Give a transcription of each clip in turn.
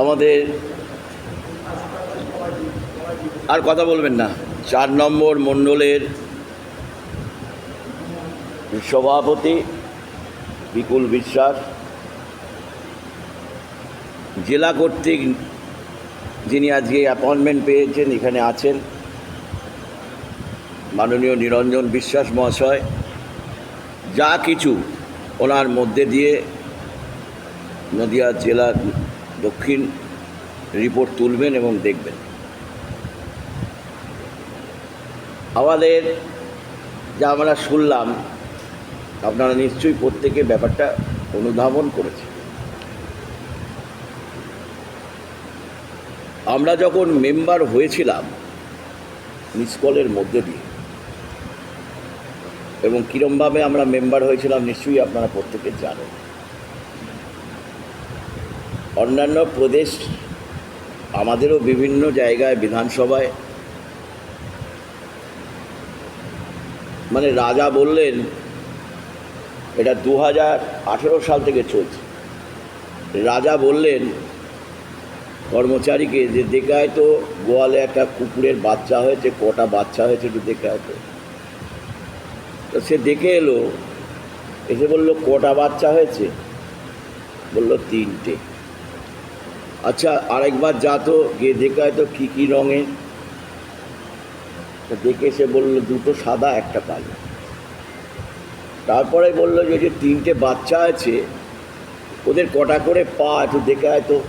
আমাদের আর কথা বলবেন না। চার নম্বর মণ্ডলের সভাপতি বিপুল বিশ্বাস, জেলা কর্তৃক যিনি আজকে অ্যাপয়েন্টমেন্ট পেয়েছেন, এখানে আছেন মাননীয় নিরঞ্জন বিশ্বাস মহাশয়। যা কিছু ওনার মধ্যে দিয়ে নদিয়া জেলা দক্ষিণ রিপোর্ট তুলবেন এবং দেখবেন। আমাদের যা আমরা শুনলাম, আপনারা নিশ্চয়ই প্রত্যেকে ব্যাপারটা অনুধাবন করেছে আমরা যখন মেম্বার হয়েছিলাম, মিস কলের মধ্যে দিয়ে এবং কীরমভাবে আমরা মেম্বার হয়েছিলাম নিশ্চয়ই আপনারা প্রত্যেকে জানেন। অন্যান্য প্রদেশ আমাদেরও বিভিন্ন জায়গায় বিধানসভায় মানে রাজা বললেন, এটা দু হাজার আঠেরো সাল থেকে চলছে। রাজা বললেন কর্মচারীকে যে দেখায় তো গোয়ালে একটা কুকুরের বাচ্চা হয়েছে, কটা বাচ্চা হয়েছে একটু দেখায় তো। তো সে দেখে এলো, এসে বলল, কটা বাচ্চা হয়েছে? বলল, তিনটে। আচ্ছা আরেকবার যা তো, গিয়ে দেখে হয়তো কী কী রঙের। দেখে সে বলল, দুটো সাদা, একটা কালো। তারপরে বলল, যে যে তিনটে বাচ্চা আছে, ওদের কটা করে পা একটু দেখে হয়তো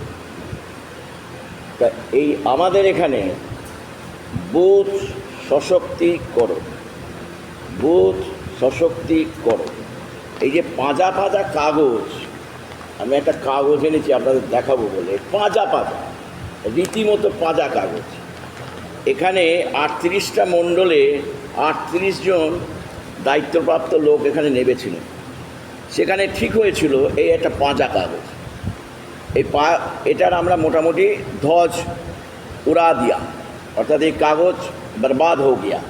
তা। এই আমাদের এখানে বুথ সশক্তিকরণ বুথ সশক্তিকরণ এই যে পাঁজা পাঁজা কাগজ, আমি একটা কাগজ এনেছি, আপনাদের দেখাবো বলে। পাঁজা পাঁজা, রীতিমতো পাঁজা কাগজ। এখানে আটত্রিশটা মণ্ডলে আটত্রিশ জন দায়িত্বপ্রাপ্ত লোক এখানে নেবেছিলেন সেখানে ঠিক হয়েছিল এই একটা পাঁজা কাগজ। এই পা, এটার আমরা মোটামুটি ধ্বজ উড়া দিয়া, অর্থাৎ এই কাগজ বরবাদ হো গিয়া,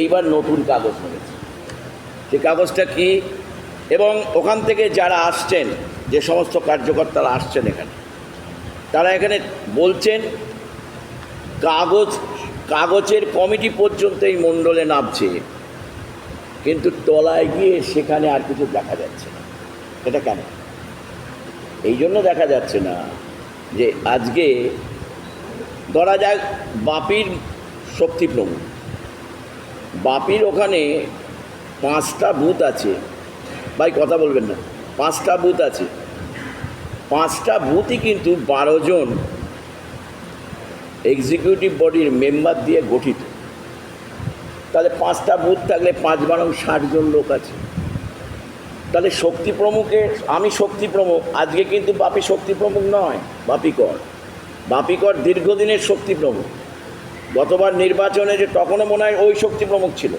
এইবার নতুন কাগজ নেমেছে। সেই কাগজটা কি? এবং ওখান থেকে যারা আসছেন, যে সমস্ত কার্যকর্তারা আসছেন এখানে, তারা এখানে বলছেন, কাগজ, কাগজের কমিটি পর্যন্ত এই মণ্ডলে নামছে। কিন্তু তলায় গিয়ে সেখানে আর কিছু দেখা যাচ্ছে না। এটা কেন? এই জন্য দেখা যাচ্ছে না যে আজকে ধরা যাক বাপির শক্তি প্রমুখ বাপির ওখানে পাঁচটা বুথ আছে। ভাই, কথা বলবেন না। পাঁচটা বুথ আছে। পাঁচটা বুথই কিন্তু বারো জন এক্সিকিউটিভ বডির মেম্বার দিয়ে গঠিত। তাহলে পাঁচটা বুথ থাকলে পাঁচ বারং ষাট জন লোক আছে। তাহলে শক্তি প্রমুখে, আমি শক্তি প্রমুখ, আজকে কিন্তু বাপি শক্তি প্রমুখ নয় বাপিকর বাপিকর দীর্ঘদিনের শক্তি প্রমুখ। গতবার নির্বাচনে যে তখনও মনে হয় ওই শক্তি প্রমুখ ছিল।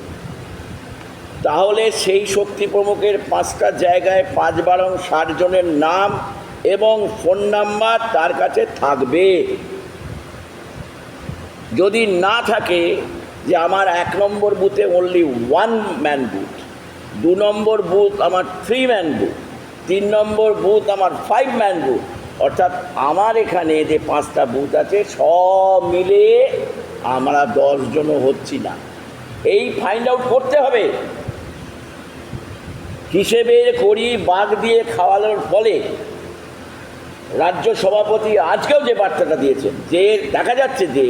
তাহলে সেই শক্তি প্রমুখের পাঁচটা জায়গায় পাঁচ বারং ষাট জনের নাম এবং ফোন নাম্বার তার কাছে থাকবে। যদি না থাকে যে আমার এক নম্বর বুথে অনলি ওয়ান ম্যান বুথ দু নম্বর বুথ আমার থ্রি ম্যান বুথ তিন নম্বর বুথ আমার ফাইভ ম্যান বুথ অর্থাৎ আমার এখানে যে পাঁচটা বুথ আছে সব মিলে আমরা দশজনও হচ্ছি না। এই ফাইন্ড আউট করতে হবে। হিসেবে করি বাঘ দিয়ে খাওয়ানোর ফলে রাজ্য সভাপতি আজকেও যে বার্তাটা দিয়েছেন, যে দেখা যাচ্ছে যে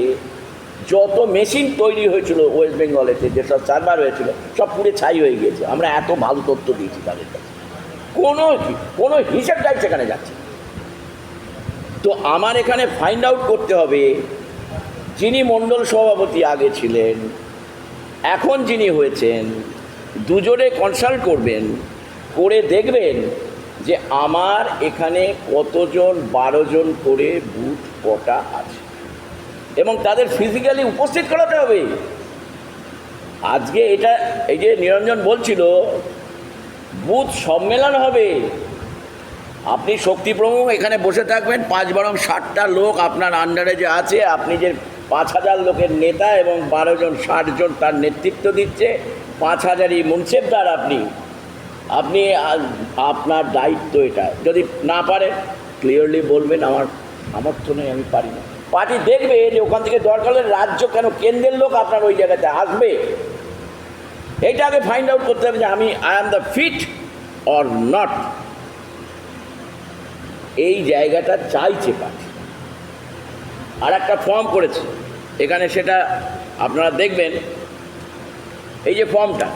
যত মেশিন তৈরি হয়েছিল ওয়েস্ট বেঙ্গলেতে যেসব সার্ভার হয়েছিল, সব পুড়ে ছাই হয়ে গিয়েছে। আমরা এত ভালো তথ্য দিয়েছি তাদের কাছে। কোনো কোনো হিসেবটাই সেখানে যাচ্ছে তো আমার এখানে ফাইন্ড আউট করতে হবে, যিনি মণ্ডল সভাপতি আগে ছিলেন, এখন যিনি হয়েছেন, দুজনে কনসাল্ট করবেন করে দেখবেন যে আমার এখানে কতজন বারো জন করে বুথ কটা আছে। এবং তাদের ফিজিক্যালি উপস্থিত করাতে হবে। আজকে এটা, এই যে নিরঞ্জন বলছিল বুথ সম্মেলন হবে। আপনি শক্তি প্রমুখ এখানে বসে থাকবেন, পাঁচ বরং ষাটটা লোক আপনার আন্ডারে যে আছে, আপনি যে পাঁচ হাজার লোকের নেতা এবং বারো জন, ষাট জন তার নেতৃত্ব দিচ্ছে, পাঁচ হাজারই মুন্সেফদার আপনি আপনি আপনার দায়িত্ব এটা যদি না পারেন ক্লিয়ারলি বলবেন, আমার সামর্থ্য নেই, আমি পারি না। পার্টি দেখবে যে ওখান থেকে দরকার হলে রাজ্য কেন, কেন্দ্রের লোক আপনার ওই জায়গাতে আসবে। এইটা আগে ফাইন্ড আউট করতে হবে যে আমি I am the fit or not এই জায়গাটা চাইছে পার্টি। আর একটা ফর্ম করেছে। এখানে সেটা আপনারা দেখবেন। এই যে ফর্মটা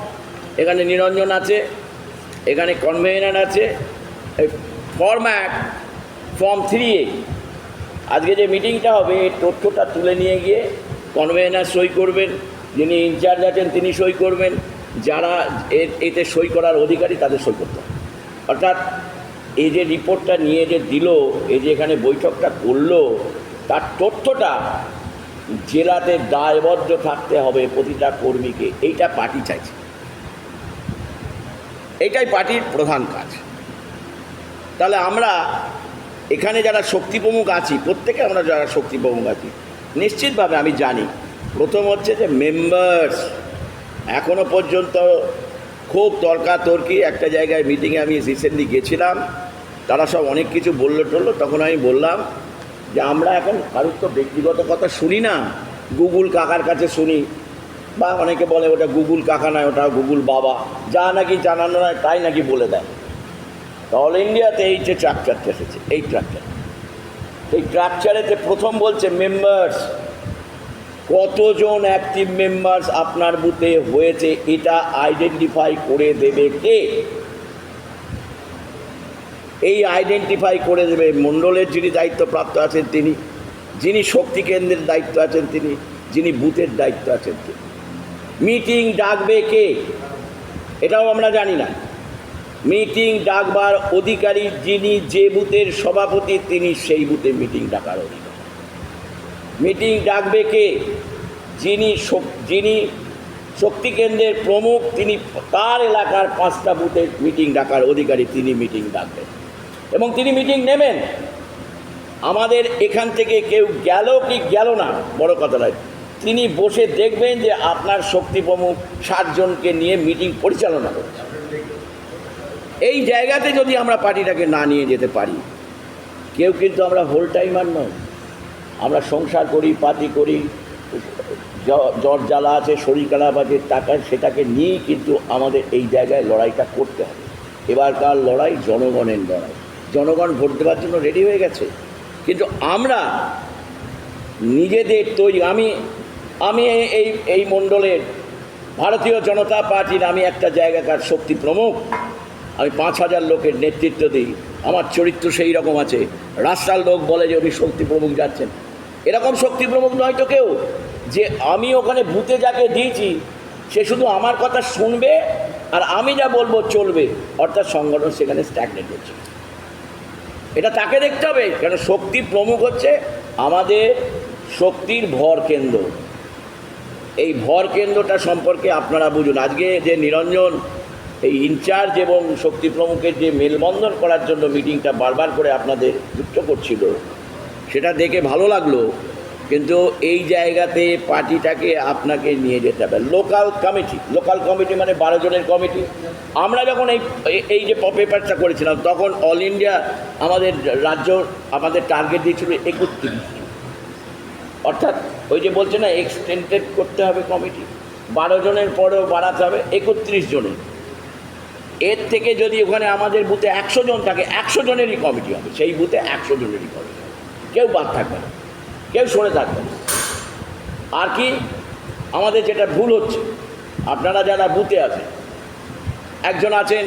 এখানে নিরঞ্জন আছে এখানে কনভেনার আছে। Format form three A. আজকে যে মিটিংটা হবে, এই তথ্যটা তুলে নিয়ে গিয়ে কনভেনার সই করবেন। যিনি ইনচার্জ আছেন, তিনি সই করবেন। যারা এতে সই করার অধিকারী, তাদের সই করতে অর্থাৎ এই যে রিপোর্টটা নিয়ে যে দিল, এই যে এখানে বৈঠকটা করল, তার তথ্যটা জেলাতে দায়বদ্ধ থাকতে হবে প্রতিটা কর্মীকে। এইটা পার্টি চাইছে। এইটাই পার্টির প্রধান কাজ। তাহলে আমরা এখানে যারা শক্তি প্রমুখ আছি, প্রত্যেকে আমরা যারা শক্তি প্রমুখ আছি, নিশ্চিতভাবে আমি জানি, প্রথম হচ্ছে যে মেম্বার্স এখনও পর্যন্ত খুব তর্কাতর্কি একটা জায়গায় মিটিংয়ে আমি রিসেন্টলি গেছিলাম, তারা সব অনেক কিছু বলল টললো, তখন আমি বললাম যে আমরা এখন কারোর তো ব্যক্তিগত কথা শুনি না, গুগল কাকার কাছে শুনি বা অনেকে বলে ওটা গুগল কাকা নয়, ওটা গুগল বাবা। যা নাকি জানানো নয়, তাই নাকি বলে দেয়। অল ইন্ডিয়াতে এই যে ট্রাকচারটা এসেছে, এই ট্রাকচার। এই ট্রাকচারেতে প্রথম বলছে মেম্বার্স কতজন অ্যাক্টিভ মেম্বার্স আপনার বুথে হয়েছে, এটা আইডেন্টিফাই করে দেবে কে? এই আইডেন্টিফাই করে দেবে মণ্ডলের যিনি দায়িত্বপ্রাপ্ত আছেন তিনি, যিনি শক্তি কেন্দ্রের দায়িত্ব আছেন তিনি, যিনি বুথের দায়িত্ব আছেন তিনি। মিটিং ডাকবে কে? এটাও আমরা জানি না। মিটিং ডাকবার অধিকারী যিনি যে বুথের সভাপতি, তিনি সেই বুথে মিটিং ডাকার অধিকারী। মিটিং ডাকবে কে? যিনি যিনি শক্তি কেন্দ্রের প্রমুখ, তিনি তার এলাকার পাঁচটা বুথে মিটিং ডাকার অধিকারী, তিনি মিটিং ডাকবেন। এবং তিনি মিটিং নেবেন। আমাদের এখান থেকে কেউ গেল কি গেল না, বড় কথা নয়। তিনি বসে দেখবেন যে আপনার শক্তি প্রমুখ ষাটজনকে নিয়ে মিটিং পরিচালনা করছে। এই জায়গাতে যদি আমরা পার্টিটাকে না নিয়ে যেতে পারি, কেউ কিন্তু আমরা হোল টাইমার নয়। আমরা সংসার করি পাতি করি জ্বর জ্বালা আছে, শরীর খারাপ আছে, টাকা, সেটাকে নিয়েই কিন্তু আমাদের এই জায়গায় লড়াইটা করতে হবে। এবারকার লড়াই জনগণের লড়াই। জনগণ ভোট দেওয়ার জন্য রেডি হয়ে গেছে। কিন্তু আমরা নিজেদের তৈরি, আমি আমি এই- এই মণ্ডলের ভারতীয় জনতা পার্টির আমি একটা জায়গাকার শক্তি প্রমুখ। আমি পাঁচ হাজার লোকের নেতৃত্ব দিই। আমার চরিত্র সেই রকম আছে। রাস্তার লোক বলে যে উনি শক্তি প্রমুখ যাচ্ছেন। এরকম শক্তি প্রমুখ নয় তো কেউ। যে আমি ওখানে ভূতে যাকে দিয়েছি, সে শুধু আমার কথা শুনবে আর আমি যা বলব চলবে। অর্থাৎ সংগঠন সেখানে স্ট্যাগনেট হচ্ছে। এটা তাকে দেখতে হবে কেন শক্তি প্রমুখ হচ্ছে আমাদের শক্তির ভর কেন্দ্র। এই ভর কেন্দ্রটা সম্পর্কে আপনারা বুঝুন। আজকে যে নিরঞ্জন, এই ইনচার্জ এবং শক্তি প্রমুখের যে মেলবন্ধন করার জন্য মিটিংটা বারবার করে আপনাদের যুক্ত করছিল, সেটা দেখে ভালো লাগল, কিন্তু এই জায়গাতে পার্টিটাকে আপনাকে নিয়ে যেতে হবে। লোকাল কমিটি লোকাল কমিটি মানে বারো জনের কমিটি। আমরা যখন এই, এই- যে পেপারটা করেছিলাম, তখন অল ইন্ডিয়া আমাদের রাজ্য, আমাদের টার্গেট দিয়েছিল একত্রিশ অর্থাৎ ওই যে বলছে না এক্সটেন্ডেড করতে হবে কমিটি বারো জনের পরেও বাড়াতে হবে, একত্রিশ জনের। এর থেকে যদি ওখানে আমাদের বুথে একশো জন থাকে, একশো জনেরই কমিটি হবে। সেই বুথে একশো জনেরই কমিটি হবে কেউ বাদ থাকবে না। কেউ সরে থাকবে না। আর কি, আমাদের যেটা ভুল হচ্ছে, আপনারা যারা বুথে আছেন, একজন আছেন,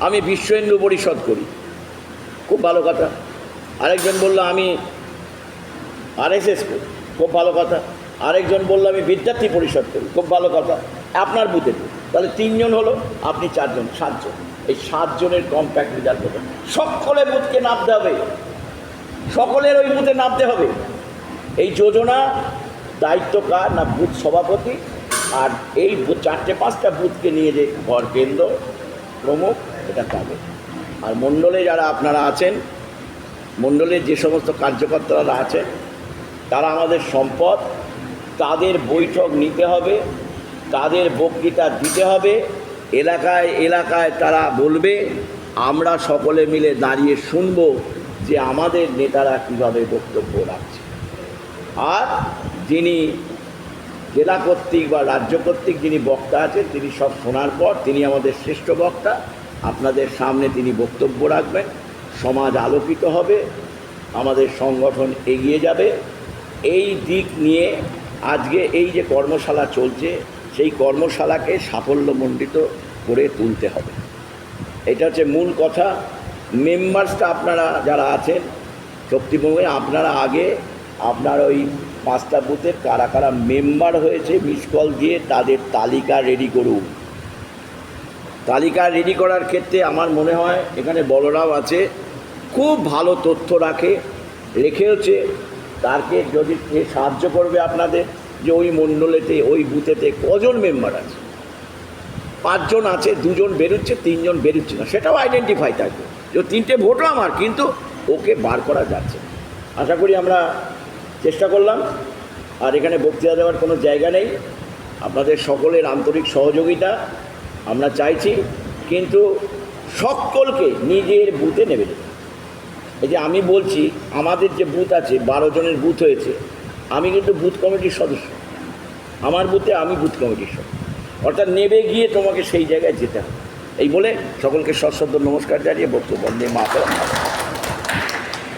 আমি বিশ্ব হিন্দু পরিষদ করি। খুব ভালো কথা। আরেকজন বলল, আমি আরএসএস করি খুব ভালো কথা। আরেকজন বলল, আমি বিদ্যার্থী পরিষদ করি। খুব ভালো কথা। আপনার বুথে তাহলে তিনজন হলো, আপনি চারজন, সাতজন। এই সাতজনের কম্প্যাক্ট রেজাল্ট হবে। সকলে বুথকে নামতে হবে। সকলের ওই বুথে নামতে হবে। এই যোজনা দায়িত্ব কার না বুথ সভাপতি? আর এই চারটে, পাঁচটা বুথকে নিয়ে যে ঘর কেন্দ্র প্রমুখ, এটা পাবে। আর মণ্ডলে যারা আপনারা আছেন মণ্ডলের যে সমস্ত কার্যকর্তারা আছেন তারা আমাদের সম্পদ, তাদের বৈঠক নিতে হবে, তাদের বক্তৃতা দিতে হবে, এলাকায় এলাকায় তারা বলবে, আমরা সকলে মিলে দাঁড়িয়ে শুনব যে আমাদের নেতারা কীভাবে বক্তব্য রাখছে। আর যিনি জেলা কর্তৃক বা রাজ্য কর্তৃক যিনি বক্তা আছেন, তিনি সব শোনার পর তিনি আমাদের শ্রেষ্ঠ বক্তা, আপনাদের সামনে তিনি বক্তব্য রাখবেন, সমাজ আলোকিত হবে, আমাদের সংগঠন এগিয়ে যাবে। এই দিক নিয়ে আজকে এই যে কর্মশালা চলছে, সেই কর্মশালাকে সাফল্যমণ্ডিত করে তুলতে হবে। এটা হচ্ছে মূল কথা। মেম্বার্সটা আপনারা যারা আছেন শক্তিভূমি আপনারা আগে আপনার ওই পাঁচটা বুথের কারা কারা মেম্বার হয়েছে, মিস কল দিয়ে তাদের তালিকা রেডি করুন। তালিকা রেডি করার ক্ষেত্রে আমার মনে হয় এখানে বলরাম আছে, খুব ভালো তথ্য রাখে, রেখেওছে তাকে যদি সাহায্য করবে আপনাদের যে ওই মণ্ডলেতে, ওই বুথেতে কজন মেম্বার আছে? পাঁচজন আছে, দুজন বেরোচ্ছে, তিনজন বেরোচ্ছে না। সেটাও আইডেন্টিফাই থাকবে। যে তিনটে ভোটও আমার, কিন্তু ওকে বার করা যাচ্ছে আশা করি আমরা চেষ্টা করলাম। আর এখানে বক্তৃতা দেওয়ার কোনো জায়গা নেই। আপনাদের সকলের আন্তরিক সহযোগিতা আমরা চাইছি, কিন্তু সকলকে নিজের বুথে নেবে। যেতে। এই যে আমি বলছি, আমাদের যে বুথ আছে, বারো জনের বুথ হয়েছে, আমি কিন্তু বুথ কমিটির সদস্য। আমার বুথে আমি বুথ কমিটির সদস্য। অর্থাৎ নেবে গিয়ে তোমাকে সেই জায়গায় যেতে হবে। এই বলে সকলকে সশ্রদ্ধ নমস্কার জানিয়ে বক্তব্য নিয়ে মাথা